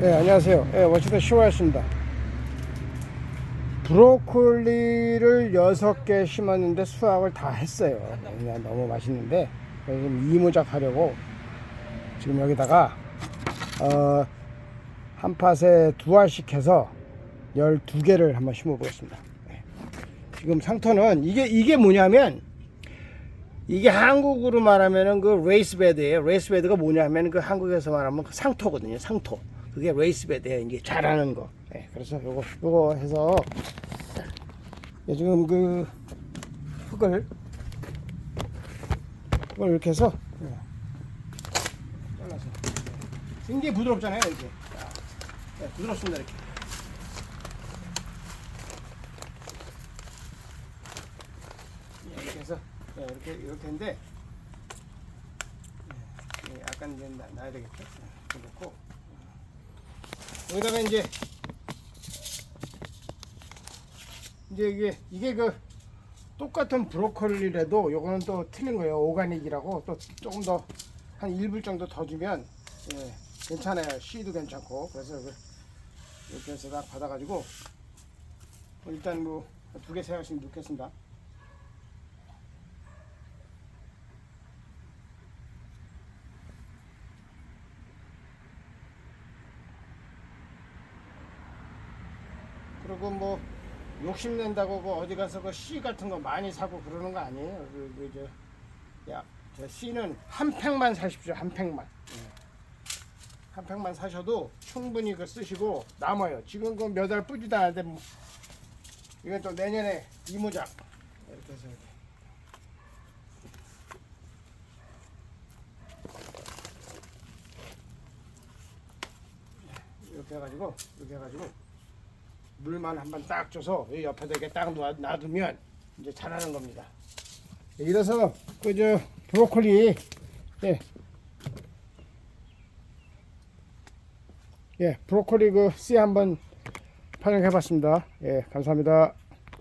네, 안녕하세요. 예, 워싱턴 시호였습니다. 브로콜리를 6개 심었는데 수확을 다 했어요. 그냥 너무 맛있는데, 좀 이모작 하려고 지금 여기다가, 어, 한 팥에 두 알씩 해서 12개를 한번 심어 보겠습니다. 네. 지금 상토는, 이게, 이게 뭐냐면, 이게 한국으로 말하면은 그 레이스 베드예요. 레이스 베드가 뭐냐면 그 한국에서 말하면 그 상토거든요. 상토. 그게 레이스베드예요. 이게 잘하는 거. 네, 그래서 요거 요거 해서 예, 지금 그 흙을 흙을 이렇게 해서 예, 잘라서 굉장히 부드럽잖아요. 이게 자, 예, 부드럽습니다. 이렇게. 예, 이렇게 해서 예, 이렇게 이렇게 인데 예, 예, 약간 이제 놔- 놔야 되겠죠. 예, 이렇게 놓고 여기다가 이제 이제 이게 이게 그 똑같은 브로콜리라도 요거는 또 틀린 거예요. 오가닉이라고 또 조금 더 한 1불 정도 더 주면 예, 괜찮아요. 씨도 괜찮고 그래서 그 이렇게 해서 딱 받아가지고 뭐 일단 뭐 두개세 개씩 넣겠습니다. 그리고 뭐 욕심 낸다고 그 어디 가서 그 씨 같은 거 많이 사고 그러는 거 아니에요. 그, 그 저, 야, 저 씨는 한 팩만 사십시오. 한 팩만. 예. 한 팩만 사셔도 충분히 그 쓰시고 남아요. 지금 그몇알 뿌지도 않는데 뭐 이건 또 내년에 이모작 이렇게 해서 이렇게. 이렇게 해가지고 이렇게 해가지고 물만 한번 딱 줘서 이 옆에다 이렇게 딱 놔- 놔두면 이제 자라는 겁니다. 이래서 그 저 브로콜리 예. 예, 브로콜리 그 씨 한번 활용해 봤습니다. 예, 감사합니다.